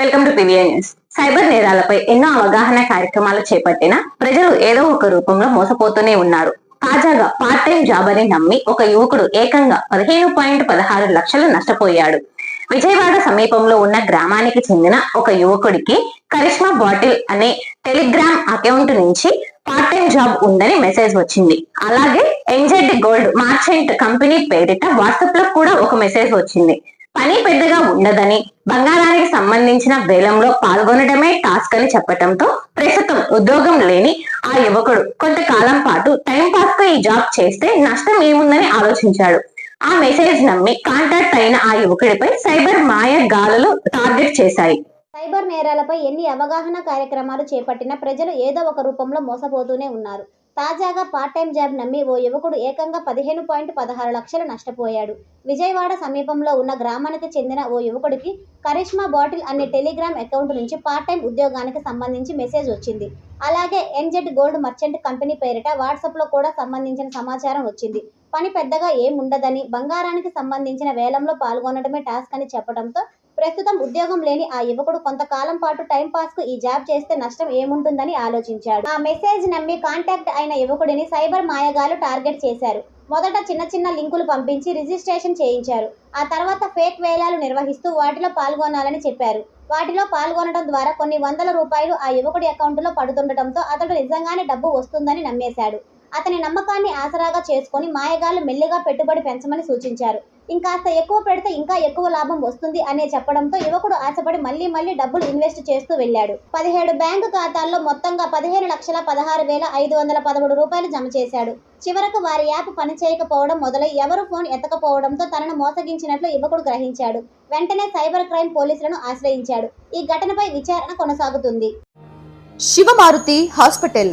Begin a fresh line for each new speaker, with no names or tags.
Welcome to PVN news cyber నేరాలపై ఎన్నో అవగాహన కార్యక్రమాలు చేపట్టినా ప్రజలు ఏదో ఒక రూపంలో మోసపోతూనే ఉన్నారు. తాజాగా పార్ట్ టైం జాబ్ అని నమ్మి ఒక యువకుడు ఏకంగా పదిహేను పాయింట్ పదహారు లక్షలు నష్టపోయాడు. విజయవాడ సమీపంలో ఉన్న గ్రామానికి చెందిన ఒక యువకుడికి కరిష్మా బాటిల్ అనే టెలిగ్రామ్ అకౌంట్ నుంచి పార్ట్ టైం జాబ్ ఉందని మెసేజ్ వచ్చింది. అలాగే ఎంజెడ్ గోల్డ్ మార్చెంట్ కంపెనీ పేరిట వాట్సాప్లో కూడా ఒక మెసేజ్ వచ్చింది. పని పెద్దగా ఉండదని బంగారానికి సంబంధించిన వేలంలో పాల్గొనడమే టాస్క్ అని చెప్పటంతో ప్రస్తుతం ఉద్యోగం లేని ఆ యువకుడు కొంతకాలం పాటు టైం పాస్గా ఈ జాబ్ చేస్తే నష్టం ఏముందని ఆలోచించాడు. ఆ మెసేజ్ నమ్మి కాంటాక్ట్ అయిన ఆ యువకుడిపై సైబర్ మాయ గాలులు టార్గెట్ చేశాయి.
సైబర్ నేరాలపై ఎన్ని అవగాహన కార్యక్రమాలు చేపట్టినా ప్రజలు ఏదో ఒక రూపంలో మోసపోతూనే ఉన్నారు. తాజాగా పార్ట్ టైం జాబ్ నమ్మి ఓ యువకుడు ఏకంగా పదిహేను పాయింట్ పదహారు లక్షలు నష్టపోయాడు. విజయవాడ సమీపంలో ఉన్న గ్రామానికి చెందిన ఓ యువకుడికి కరిష్మా బాటిల్ అనే టెలిగ్రామ్ అకౌంట్ నుంచి పార్ట్ టైం ఉద్యోగానికి సంబంధించి మెసేజ్ వచ్చింది. అలాగే ఎన్జెడ్ గోల్డ్ మర్చెంట్ కంపెనీ పేరిట వాట్సాప్లో కూడా సంబంధించిన సమాచారం వచ్చింది. పని పెద్దగా ఏముండదని బంగారానికి సంబంధించిన వేలంలో పాల్గొనడమే టాస్క్ అని చెప్పడంతో ప్రస్తుతం ఉద్యోగం లేని ఆ యువకుడు కొంతకాలం పాటు టైం పాస్కు ఈ జాబ్ చేస్తే నష్టం ఏముంటుందని ఆలోచించాడు. ఆ మెసేజ్ నమ్మి కాంటాక్ట్ అయిన యువకుడిని సైబర్ మాయగాలు టార్గెట్ చేశారు. మొదట చిన్న చిన్న లింకులు పంపించి రిజిస్ట్రేషన్ చేయించారు. ఆ తర్వాత ఫేక్ వేలాలు నిర్వహిస్తూ వాటిలో పాల్గొనాలని చెప్పారు. వాటిలో పాల్గొనడం ద్వారా కొన్ని వందల రూపాయలు ఆ యువకుడి అకౌంట్లో పడుతుండటంతో అతడు నిజంగానే డబ్బు వస్తుందని నమ్మేశాడు. అతని నమ్మకాన్ని ఆసరాగా చేసుకొని మాయగాళ్ళు మెల్లిగా పెట్టుబడి పెంచమని సూచించారు. ఇంకాస్త ఎక్కువ పెడితే ఇంకా ఎక్కువ లాభం వస్తుంది అనే చెప్పడంతో యువకుడు ఆశపడి మళ్ళీ మళ్ళీ డబ్బులు ఇన్వెస్ట్ చేస్తూ వెళ్ళాడు. పదిహేడు బ్యాంకు ఖాతాల్లో మొత్తంగా పదిహేను లక్షల పదహారు వేల ఐదు వందల పదమూడు రూపాయలు జమ చేశాడు. చివరకు వారి యాప్ పనిచేయకపోవడం మొదలై ఎవరు ఫోన్ ఎత్తకపోవడంతో తనను మోసగించినట్లు యువకుడు గ్రహించాడు. వెంటనే సైబర్ క్రైమ్ పోలీసులను ఆశ్రయించాడు. ఈ ఘటనపై విచారణ కొనసాగుతుంది.
శివమారుతి హాస్పిటల్